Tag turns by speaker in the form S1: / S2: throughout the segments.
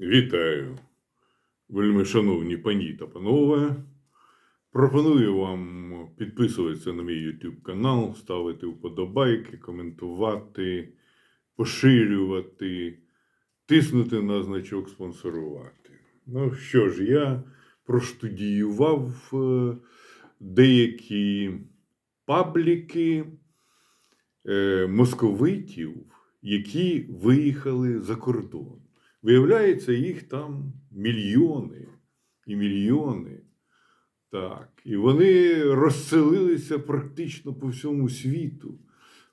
S1: Вітаю, вельми шановні пані та панове. Пропоную вам підписуватися на мій YouTube канал, ставити вподобайки, коментувати, поширювати, тиснути на значок спонсорувати. Ну що ж, я проштудіював е, деякі пабліки е, московитів, які виїхали за кордон. Виявляється, їх там мільйони і мільйони. Так. І вони розселилися практично по всьому світу.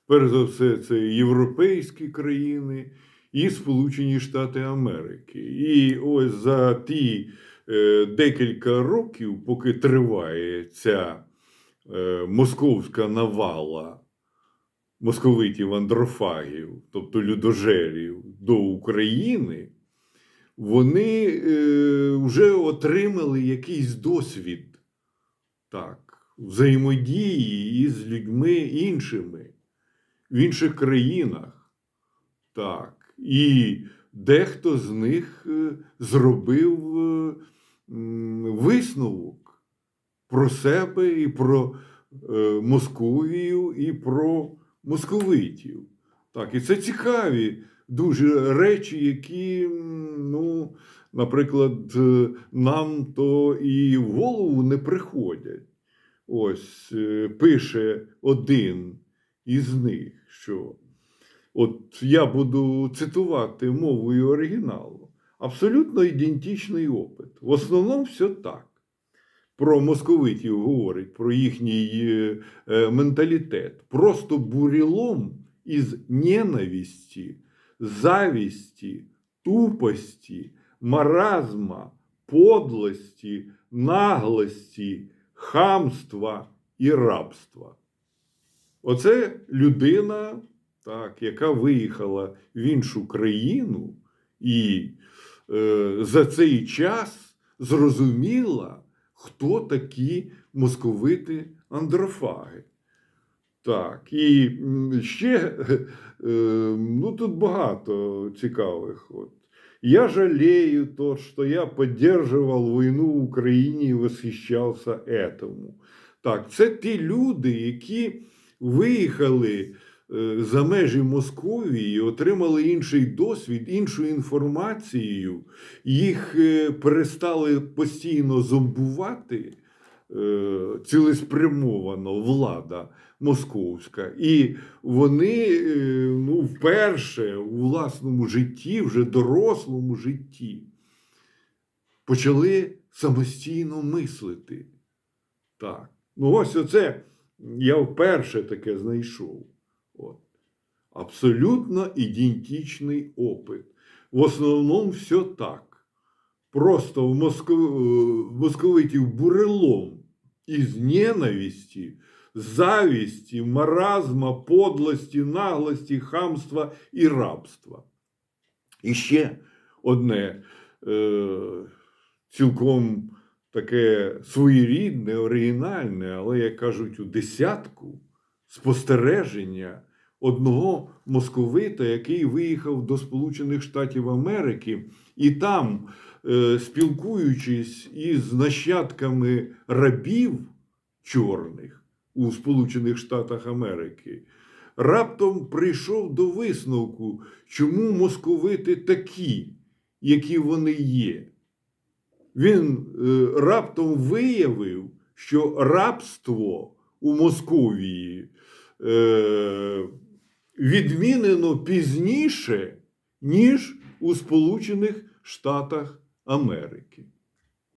S1: Перш за все, це європейські країни і Сполучені Штати Америки. І ось за ті е, декілька років, поки триває ця е, московська навала московитів андрофагів, тобто людожерів, до України, вони е, вже отримали якийсь досвід так, взаємодії із людьми іншими в інших країнах. Так. І дехто з них е, зробив е, висновок про себе і про Московію, і про московитів. Так, і це цікаві дуже речі, які, ну, наприклад, е, нам то і в голову не приходять. Ось е, пише один із них, що от я буду цитувати мовою оригіналу. Абсолютно ідентичний опит. В основному все так. Про московитів говорить, про їхній е, менталітет. Просто бурілом із ненависті, завісті, тупості, маразма, подлості, наглості, хамства і рабства. Оце людина, так, яка виїхала в іншу країну і е, за цей час зрозуміла, хто такі московити андрофаги. Так, і ще е, ну, тут багато цікавих. От. Я жалею то, что я поддерживал війну в Україні і восхищався этому. Так, це ті люди, які виїхали е, за межі Московії, отримали інший досвід, іншу інформацію, їх е, перестали постійно зомбувати цілеспрямовано влада московська. І вони е, ну, вперше у власному житті, вже дорослому житті, почали самостійно мислити. Так. Ну, ось оце я вперше таке знайшов. От. Абсолютно ідентичний опит. В основному все так. Просто в Москов... московитів бурелом із ненависті, завісті, маразма, подлості, наглості, хамства і рабства. І ще одне е, цілком таке своєрідне, оригінальне, але, як кажуть, у десятку спостереження одного московита, який виїхав до Сполучених Штатів Америки, і там, спілкуючись із нащадками рабів чорних у Сполучених Штатах Америки, раптом прийшов до висновку, чому московити такі, які вони є. Він е, раптом виявив, що рабство у Московії е, відмінено пізніше, ніж у Сполучених Штатах Америки.